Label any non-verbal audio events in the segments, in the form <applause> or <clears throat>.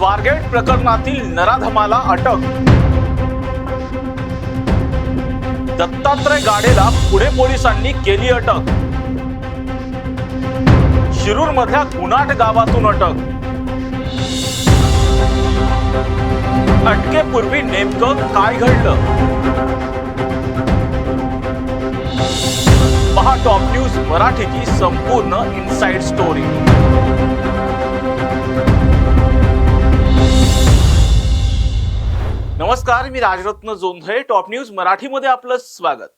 स्वारगेट प्रकरणातील नराधमाला अटक. दत्तात्रय गाडेला पुणे पोलिसांनी केली अटक. शिरूर मधल्या गुन्हाट गावातून अटक. अटकेपूर्वी नेमकं काय घडलं? पहा टॉप न्यूज मराठीची संपूर्ण इनसाइड स्टोरी. नमस्कार मी राजरत्न जोंधळे टॉप न्यूज मराठीमध्ये आपलं स्वागत.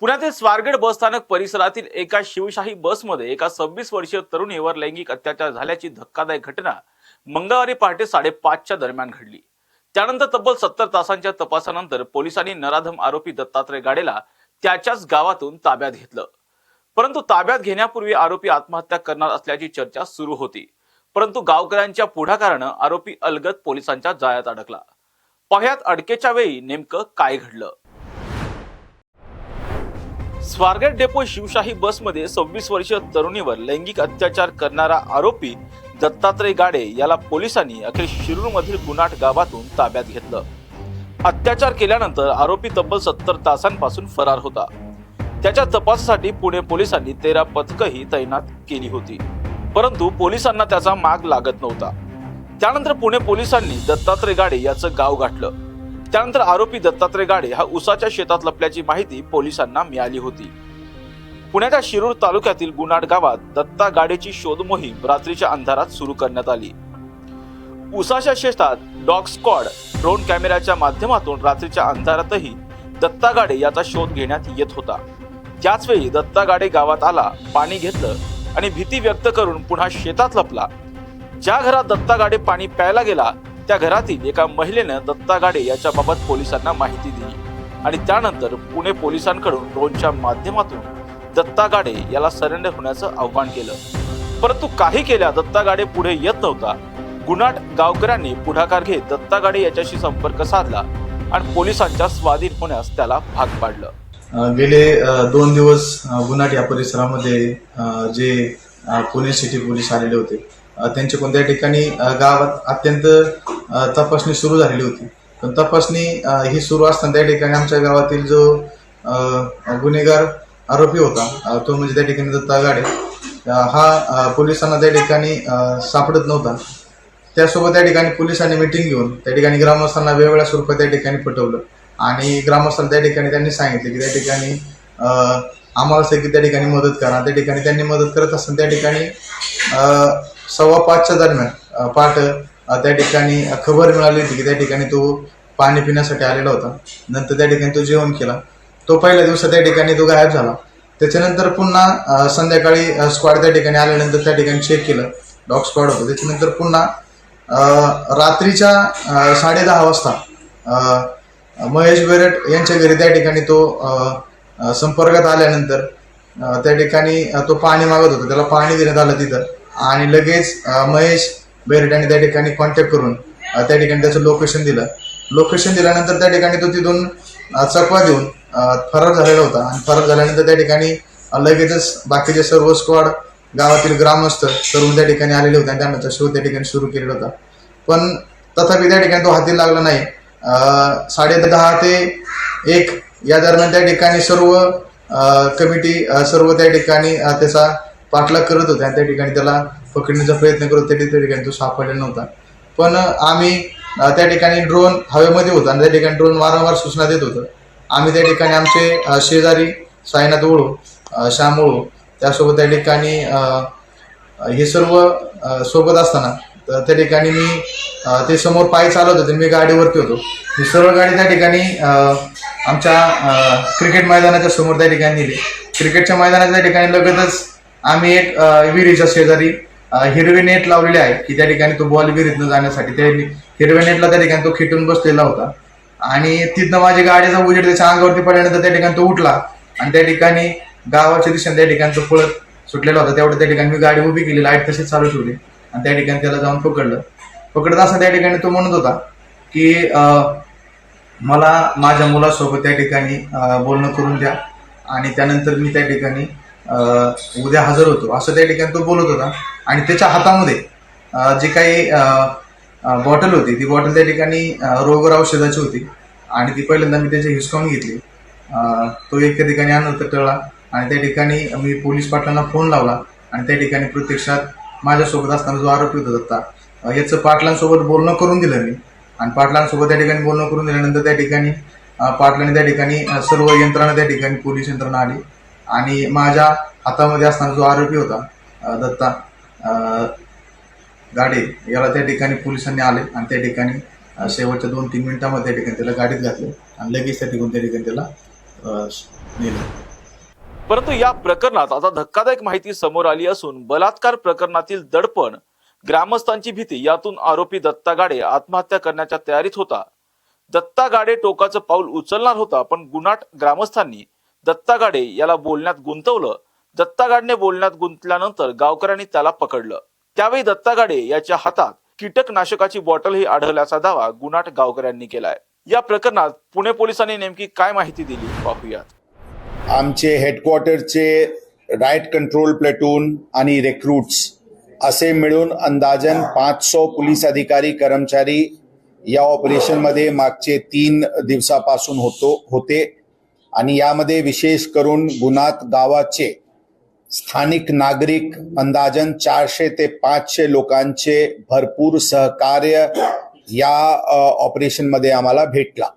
पुण्यातील स्वारगेट बसस्थानक परिसरातील एका शिवशाही बसमध्ये एका सव्वीस वर्षीय तरुणीवर लैंगिक अत्याचार झाल्याची धक्कादायक घटना मंगळवारी पहाटे साडेपाचच्या दरम्यान घडली. त्यानंतर तब्बल सत्तर तासांच्या तपासानंतर पोलिसांनी नराधम आरोपी दत्तात्रय गाडेला त्याच्याच गावातून ताब्यात घेतलं. परंतु ताब्यात घेण्यापूर्वी आरोपी आत्महत्या करणार असल्याची चर्चा सुरू होती. परंतु गावकऱ्यांच्या पुढाकारानं आरोपी अलगत पोलिसांच्या जाळ्यात अडकला. पाह्यात अडकेच्या वेळी नेमकं काय घडलं? स्वारगेट डेपो शिवशाही बसमध्ये सव्वीस वर्षीय तरुणीवर लैंगिक अत्याचार करणारा आरोपी दत्तात्रय गाडे याला पोलिसांनी अखेर शिरूरमधील गुनाट गावातून ताब्यात घेतलं. अत्याचार केल्यानंतर आरोपी तब्बल सत्तर तासांपासून फरार होता. त्याच्या तपासासाठी पुणे पोलिसांनी तेरा पथकही तैनात केली होती. परंतु पोलिसांना त्याचा माग लागत नव्हता. त्यानंतर पुणे पोलिसांनी दत्तात्रय गाडे याचं गाव गाठलं. त्यानंतर आरोपी दत्तात्रय गाडे हा उसाच्या शेतात लपल्याची माहिती पोलिसांना मिळाली होती. पुण्याच्या शिरूर तालुक्यातील गुनाड गावात दत्ता गाडेची शोध मोहीम रात्रीच्या अंधारात सुरू करण्यात आली. उसाच्या शेतात डॉग स्क्वॉड ड्रोन कॅमेऱ्याच्या माध्यमातून रात्रीच्या अंधारातही दत्ता गाडे याचा शोध घेण्यात येत होता. त्याचवेळी दत्ता गाडे गावात आला पाणी घेतलं आणि भीती व्यक्त करून पुन्हा शेतात लपला. ज्या घरात दत्ता गाडे पाणी प्यायला गेला त्या घरातील एका महिलेनं दत्ता गाडे याच्याबाबत पोलिसांना माहिती दिली. आणि त्यानंतर पुणे पोलिसांकडून ड्रोनच्या माध्यमातून दत्ता गाडे याला सरेंडर होण्याचं आव्हान केलं. परंतु काही केल्या दत्ता गाडे पुढे येत नव्हता. गुन्हाट गावकऱ्यांनी पुढाकार घेत दत्ता गाडे याच्याशी संपर्क साधला आणि पोलिसांच्या स्वाधीन होण्यास त्याला भाग पाडलं. गेले दोन दिवस गुनाट या परिसरामध्ये जे पुणे सिटी पोलीस आलेले होते अ, त्यांच्या कोणत्या ठिकाणी गावात अत्यंत तपासणी सुरू झालेली होती. पण तपासणी ही सुरू असताना त्या ठिकाणी आमच्या गावातील जो गुन्हेगार आरोपी होता तो म्हणजे त्या ठिकाणी दत्ता गाडे हा पोलिसांना त्या ठिकाणी सापडत नव्हता. त्यासोबत त्या ठिकाणी पोलिसांनी मिटिंग घेऊन त्या ठिकाणी ग्रामस्थांना वेगवेगळ्या स्वरूपात त्या ठिकाणी पटवलं. आणि ग्रामस्थांना त्या ठिकाणी त्यांनी सांगितले की त्या ठिकाणी आम्हाला सगळी त्या ठिकाणी मदत करा. त्या ठिकाणी त्यांनी मदत करत असताना त्या ठिकाणी सव्वा पाचच्या दरम्यान पाठ त्या ठिकाणी खबर मिळाली होती की त्या ठिकाणी तो पाणी पिण्यासाठी आलेला होता. नंतर त्या ठिकाणी तो जेवण केला. तो पहिल्या दिवसात त्या ठिकाणी तो गायब झाला. त्याच्यानंतर पुन्हा संध्याकाळी स्क्वॉड त्या ठिकाणी आल्यानंतर त्या ठिकाणी चेक केलं. डॉग स्क्वॉड होतं. त्याच्यानंतर पुन्हा रात्रीच्या साडेदहा वाजता महेश बेरट यांच्या घरी त्या ठिकाणी तो संपर्कात आल्यानंतर त्या ठिकाणी तो पाणी मागत होता. त्याला पाणी देण्यात आलं तिथं. आणि लगेच महेश बेरट त्या ठिकाणी कॉन्टॅक्ट करून त्या ठिकाणी त्याचं लोकेशन दिलं. लोकेशन दिल्यानंतर त्या ठिकाणी तो तिथून चकवा देऊन फरार झालेला होता. आणि फरार झाल्यानंतर त्या ठिकाणी लगेचच बाकीचे सर्व स्क्वॉड गावातील ग्रामस्थ तरुण त्या ठिकाणी आलेले होते आणि त्यांना शोध त्या ठिकाणी सुरू केलेला होता. पण तथापि त्या ठिकाणी तो हाती लागला नाही. साडे दहा ते एक या दरम्यान त्या ठिकाणी सर्व कमिटी सर्व त्या ठिकाणी त्याचा पाठलाग करत होते आणि त्या ठिकाणी त्याला पकडण्याचा प्रयत्न करत होते. त्या ठिकाणी तो सापडलेला नव्हता. पण आम्ही त्या ठिकाणी ड्रोन हवेमध्ये होता आणि त्या ठिकाणी ड्रोन वारंवार सूचना देत होतं. आम्ही त्या ठिकाणी आमचे शेजारी साईनाथ ओळू श्याम ओळू त्यासोबत त्या ठिकाणी हे सर्व सोबत असताना तर त्या ठिकाणी मी ते समोर पाय चालवत होते मी गाडीवरती होतो. ही सर्व गाडी त्या ठिकाणी आमच्या क्रिकेट मैदानाच्या समोर त्या ठिकाणी नेली. क्रिकेटच्या मैदानाच्या त्या ठिकाणी लगतच आम्ही एक विहिरीच्या शेजारी हिरवे हिरवी नेट लावलेली आहे की त्या ठिकाणी तो बॉल विहिरीतनं जाण्यासाठी. त्या हिरव्या नेटला त्या ठिकाणी तो खिटून बसलेला होता. आणि तिथनं माझी गाडीचा उजेड त्याच्या अंगावरती पडल्यानंतर त्या ठिकाणी तो उठला. आणि त्या ठिकाणी गावाच्या दिशेने त्या ठिकाणी तो पळत सुटलेला होता. तेवढं त्या ठिकाणी मी गाडी उभी केली लाइट तशीच चालू ठेवली. आणि त्या ठिकाणी त्याला जाऊन पकडलं. पकडत असं त्या ठिकाणी तो म्हणत होता की मला माझ्या मुलासोबत त्या ठिकाणी बोलणं करून द्या. आणि त्यानंतर मी त्या ठिकाणी उद्या हजर होतो. असं त्या ठिकाणी तो बोलत होता. आणि त्याच्या हातामध्ये जी जे काही बॉटल होती ती बॉटल त्या ठिकाणी रोगर औषधाची होती. आणि ती पहिल्यांदा मी त्याची हिसकावून घेतली. तो एक त्या ठिकाणी अनर्थ टळला. आणि त्या ठिकाणी मी पोलीस पाटलांना फोन लावला. आणि त्या ठिकाणी प्रत्यक्षात माझ्यासोबत असताना जो आरोपी होता दत्ता याचं पाटलांसोबत बोलणं करून दिलं मी. आणि पाटलांसोबत त्या ठिकाणी बोलणं करून दिल्यानंतर त्या ठिकाणी पाटलांनी त्या ठिकाणी सर्व यंत्रणा त्या ठिकाणी पोलीस यंत्रणा आली. आणि माझ्या हातामध्ये असताना जो आरोपी होता दत्ता गाडी गाडे याला त्या ठिकाणी पोलिसांनी आले आणि त्या ठिकाणी शेवटच्या दोन तीन मिनिटांमध्ये त्या ठिकाणी त्याला गाडीत घातले आणि लगेच त्या ठिकाणी त्या ठिकाणी त्याला नेलं. परंतु या प्रकरणात आता धक्कादायक माहिती समोर आली असून बलात्कार प्रकरणातील दडपण ग्रामस्थांची भीती यातून आरोपी दत्ता गाडे आत्महत्या करण्याच्या तयारीत होता. दत्ता गाडे टोकाचं पाऊल उचलणार होता पण गुन्हाट ग्रामस्थांनी दत्ता गाडे याला बोलण्यात गुंतवलं. दत्ता गाडने बोलण्यात गुंतल्यानंतर गावकऱ्यांनी त्याला पकडलं. त्यावेळी दत्ता गाडे याच्या हातात कीटकनाशकाची बॉटलही आढळल्याचा दावा गुन्हाट गावकऱ्यांनी केलाय. या प्रकरणात पुणे पोलिसांनी नेमकी काय माहिती दिली? पाहूयात. आमचे हेडक्वार्टरचे राईट कंट्रोल प्लेटून आणि रेक्रूट्स असे मिळून अंदाजन पाचशे पोलीस अधिकारी कर्मचारी या ऑपरेशनमध्ये मागचे तीन दिवसापासून होतो होते. आणि यामध्ये विशेष करून गुन्हात गावाचे स्थानिक नागरिक अंदाजन चारशे ते पाचशे लोकांचे भरपूर सहकार्य या ऑपरेशनमध्ये आम्हाला भेटला.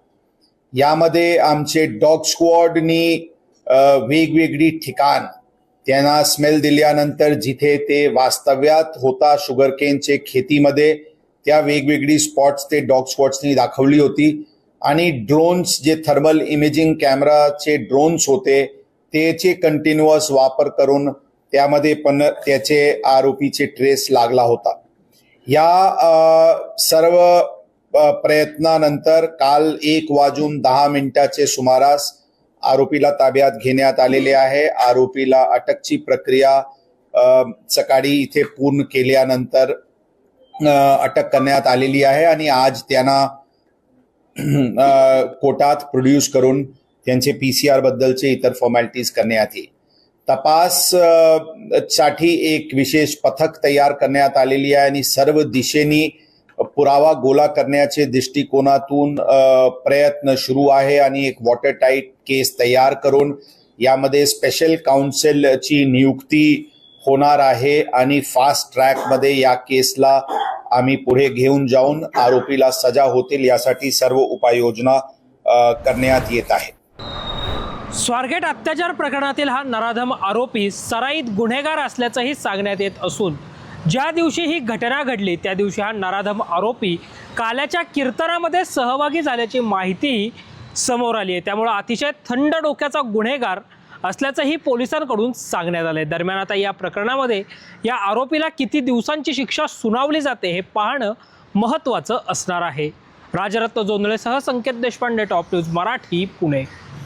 यामध्ये आमचे डॉग स्क्वॉडनी वेगवेगळी ठिकाण त्यांना स्मेल दिल्यानंतर जिथे ते वास्तव्यात होता शुगरकेनचे खेतीमध्ये त्या वेगवेगळी स्पॉट्स ते डॉग स्पॉट्सनी दाखवली होती. आणि ड्रोन्स जे थर्मल इमेजिंग कॅमेराचे ड्रोन्स होते त्याचे कंटिन्युअस वापर करून त्यामध्ये पण त्याचे आरोपीचे ट्रेस लागला होता. या सर्व प्रयत्नानंतर काल एक वाजून दहा मिनिटाचे सुमारास आरोपीला ताब्यात घेण्यात आलेले आहे. आरोपीला अटकची प्रक्रिया सकाळी इथे पूर्ण केल्यानंतर अटक करण्यात आलेली आहे आणि आज त्यांना <clears throat> कोर्टात प्रोड्यूस करून त्यांचे पी सी आर बद्दलचे इतर फॉर्मॅलिटीज करण्यात येईल तपाससाठी एक विशेष पथक तयार करण्यात आलेली आहे आणि सर्व दिशेनी पुरावा गोळा करण्याचे दृष्टिकोनातून प्रयत्न सुरू आहे आणि एक वॉटर टाईट केस तयार करून यामध्ये स्पेशल काउन्सिलची नियुक्ती होणार आहे आणि फास्ट ट्रॅकमध्ये या केसला आम्ही पुढे घेऊन जाऊन आरोपीला सजा होतील यासाठी सर्व उपाययोजना करण्यात येत आहे. स्वारगेट अत्याचार प्रकरणातील हा नराधम आरोपी सराईत गुन्हेगार असल्याचंही सांगण्यात येत असून ज्या दिवशी ही घटना घडली त्या दिवशी हा नराधम आरोपी काल्याच्या कीर्तनामध्ये सहभागी झाल्याची माहितीही समोर आली आहे. त्यामुळं अतिशय थंड डोक्याचा गुन्हेगार असल्याचंही पोलिसांकडून सांगण्यात आलं आहे दरम्यान आता या प्रकरणामध्ये या आरोपीला किती दिवसांची शिक्षा सुनावली जाते हे पाहणं महत्त्वाचं असणार आहे. राजरत्न जोंधळेसह संकेत देशपांडे टॉप न्यूज मराठी पुणे.